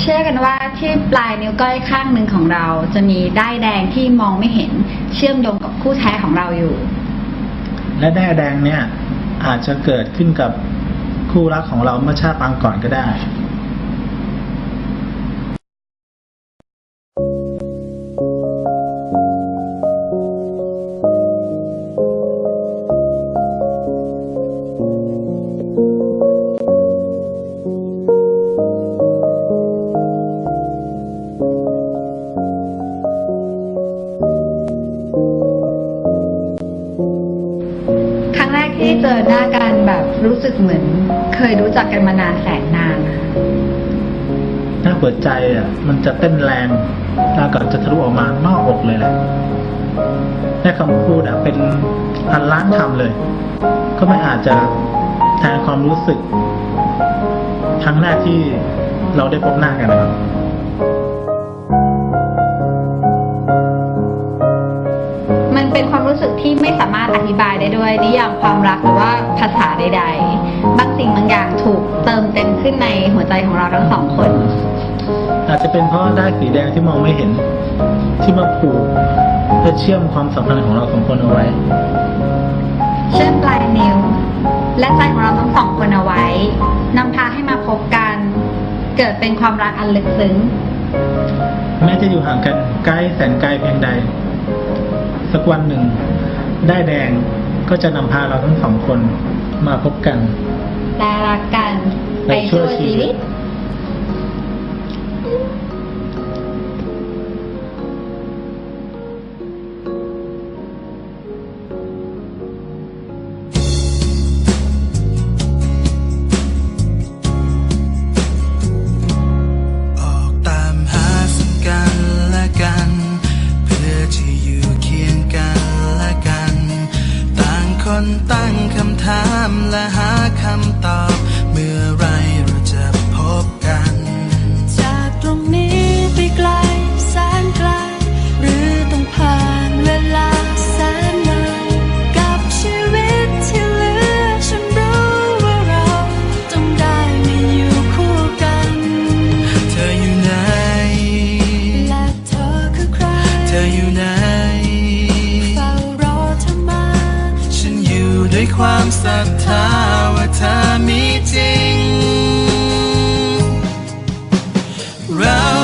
เชื่อกันว่าที่ปลายนิ้วก้อยข้างหนึ่งของเราจะมีด้ายแดงที่มองไม่เห็นเชื่อมโยงกับคู่แท้ของเราอยู่ และด้แดงเนี่ยอาจจะเกิดขึ้นกับคู่รักของเราเมื่อชาติปางก่อนก็ได้ รู้สึกเหมือน เคยรู้จักกันมานานแสนนานอะถ้าหัวใจอะ มันจะเต้นแรงแล้วก็จะทะลุออกมานอกอกเลยแหละแค่คำพูดอะเป็นพันล้านคำเลย ก็ไม่อาจจะแทนความรู้สึก ครั้งแรกที่เราได้พบหน้ากันนะครับ ไม่สามารถอธิบายได้ด้วยนิยามความรักหรือว่าภาษาใดๆ บางสิ่งบางอย่างถูกเติมเต็มขึ้นในหัวใจของเราทั้งสองคน อาจจะเป็นเพราะได้ายสีแดงที่มองไม่เห็นที่มาผูกเพื่อเชื่อมความสัมพันธ์ของเราสองคนเอาไว้ เชื่อมปลายนิ้วและใจของเราทั้งสองคนเอาไว้นำพาให้มาพบกัน เกิดเป็นความรักอันลึกซึ้งแม้จะอยู่ห่างกันไกลแสนไกลเพียงใด สักวันหนึ่ง ได้ายแดงก็จะนำพาเราทั้งสองคนมาพบกันและรักกันไปชั่วชีวิต ธออยู่ไหนเฝ้ารอเธอมา ฉันอยู่ด้วยความศรัทธาว่าเธอมีจริง เรา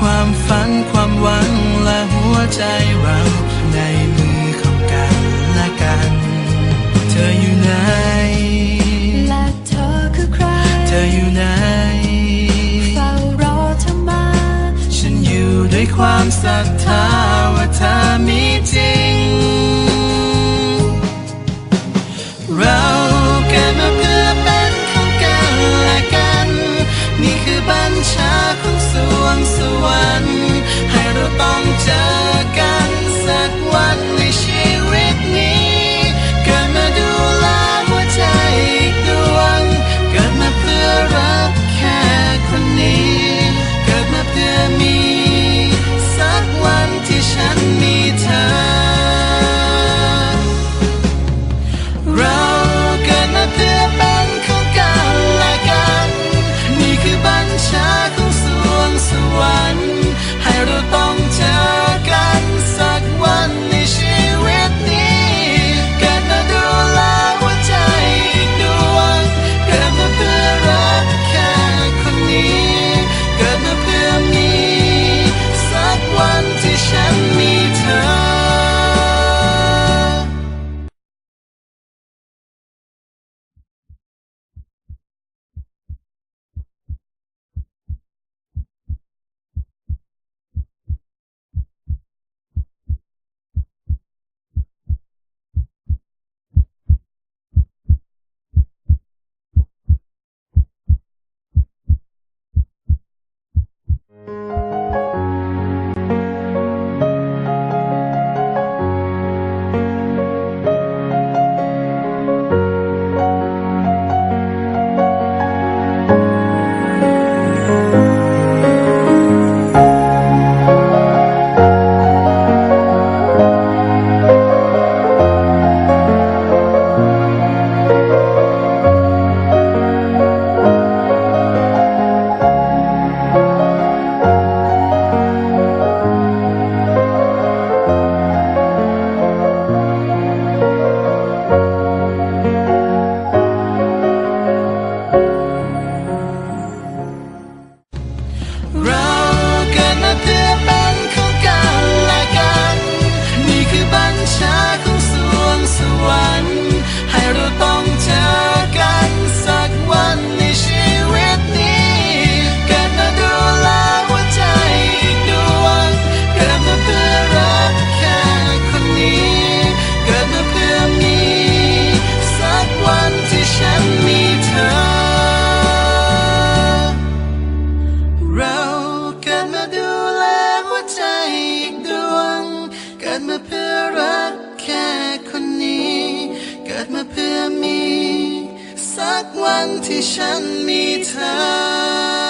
ความฝันความหวังและหัวใจเราในมือของกันและกัน เธออยู่ไหนและเธอคือใคร เธออยู่ไหนเฝ้ารอเธอมา ฉันอยู่ด้วยความศรัทธาว่าเธอมีจริง มาเพื่อมี สักวันที่ฉันมีเธอ